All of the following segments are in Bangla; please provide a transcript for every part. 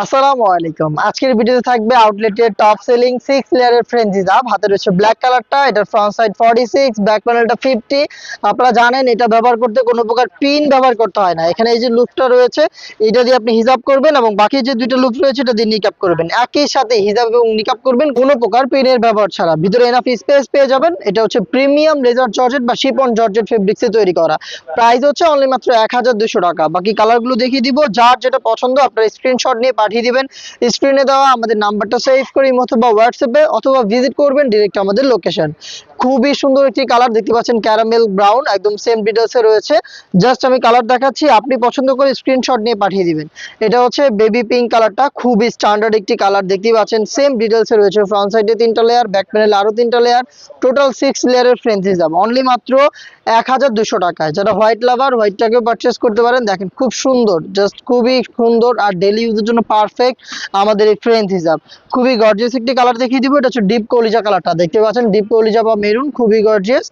আসসালামু আলাইকুম। আজকের ভিডিওতে থাকবে আউটলেটের টপ সেলিং সিক্স লেয়ারের হাতে রয়েছে ব্ল্যাক কালারটা এটার front side forty six back প্যানেলটা ফিফটি আপনারা জানেন, এটা ব্যবহার করতে কোনো প্রকার পিন ব্যবহার করতে হয় না। এখানে এই যে লুকটা রয়েছে, এটা দিয়ে আপনি করবেন এবং বাকি যে লুক রয়েছে, এটা দিয়ে নিকাপ করবেন। একই সাথে এবং নিকাপ করবেন কোনো প্রকার পিনের ব্যবহার ছাড়া। ভিতরে এনাফ স্পেস পেয়ে যাবেন। এটা হচ্ছে প্রিমিয়াম লেজার জর্জেট বা শিপন জর্জেট ফেব্রিক্সে তৈরি করা। প্রাইস হচ্ছে অনলি মাত্র এক হাজার দুশো টাকা। বাকি কালারগুলো দেখিয়ে দিব। যার যেটা পছন্দ, আপনার স্ক্রিনশট নিয়ে পাঠিয়ে দিবেন। স্ক্রিনে দেওয়া আমাদের নাম্বারটা সেভ করে অথবা হোয়াটসঅ্যাপে অথবা ভিজিট করবেন ডিরেক্ট আমাদের লোকেশন খুবই সুন্দর একটি কালার দেখতে পাচ্ছেন ক্যারামেল ব্রাউন একদম সেম ডিটেলসে রয়েছে। জাস্ট আমি কালার দেখাচ্ছি, আপনি পছন্দ করে স্ক্রিনশট নিয়ে পাঠিয়ে দিবেন। এটা হচ্ছে বেবি পিঙ্ক কালারটা খুবই স্ট্যান্ডার্ড একটি কালার দেখতে পাচ্ছেন। সেম ডিটেলসে রয়েছে ফ্রন্ট সাইডে তিনটা লেয়ার ব্যাক প্যানেলে আরও তিনটা লেয়ার টোটাল সিক্স লেয়ারের ফ্রেঞ্চ হিসাব অনলি মাত্র এক হাজার দুশো টাকায়। যারা হোয়াইট লাভার হোয়াইটটাকেও পারচেস করতে পারেন, দেখেন খুব সুন্দর। জাস্ট খুবই সুন্দর আর ডেলি ইউজের জন্য পারফেক্ট আমাদের এই হিসাব। খুবই গর্জিয়াস একটি কালার দেখিয়ে দিব, এটা হচ্ছে ডিপ কলিজা কালারটা দেখতে পাচ্ছেন ডিপ কলিজা বা মেরুন খুবই গর্জিয়াস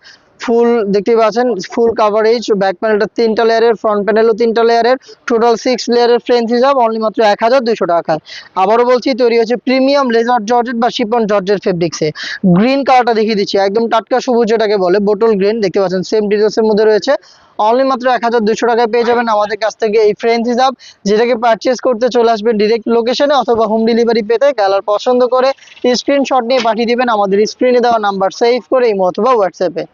ফুল দেখতে পাচ্ছেন, ফুল কাভারেজ ব্যাক প্যানেলটা তিনটা লেয়ারের ফ্রন্ট প্যানেলও তিনটা লেয়ারের টোটাল সিক্স লেয়ারের ফ্রেঞ্চ হিসাব অনলি মাত্র এক হাজার দুইশো টাকায়। আবারও বলছি, তৈরি হচ্ছে প্রিমিয়াম লেজার জর্জেট বা শিপন জর্জেট ফেব্রিক্সে গ্রিন কালারটা দেখিয়ে দিচ্ছি, একদম টাটকা সবুজ যেটাকে বলে বোটল গ্রিন দেখতে পাচ্ছেন সেম ডিটেলসের মধ্যে রয়েছে। অনলি মাত্র এক হাজার দুশো টাকায় পেয়ে যাবেন আমাদের কাছ থেকে এই ফ্রেঞ্চ হিসাব যেটাকে পারচেস করতে চলে আসবেন ডিরেক্ট লোকেশনে অথবা হোম ডেলিভারি পেতে। কালার পছন্দ করে স্ক্রিনশট নিয়ে পাঠিয়ে দিবেন, আমাদের স্ক্রিনে দেওয়া নাম্বার সেভ করে, ইমো অথবা হোয়াটসঅ্যাপে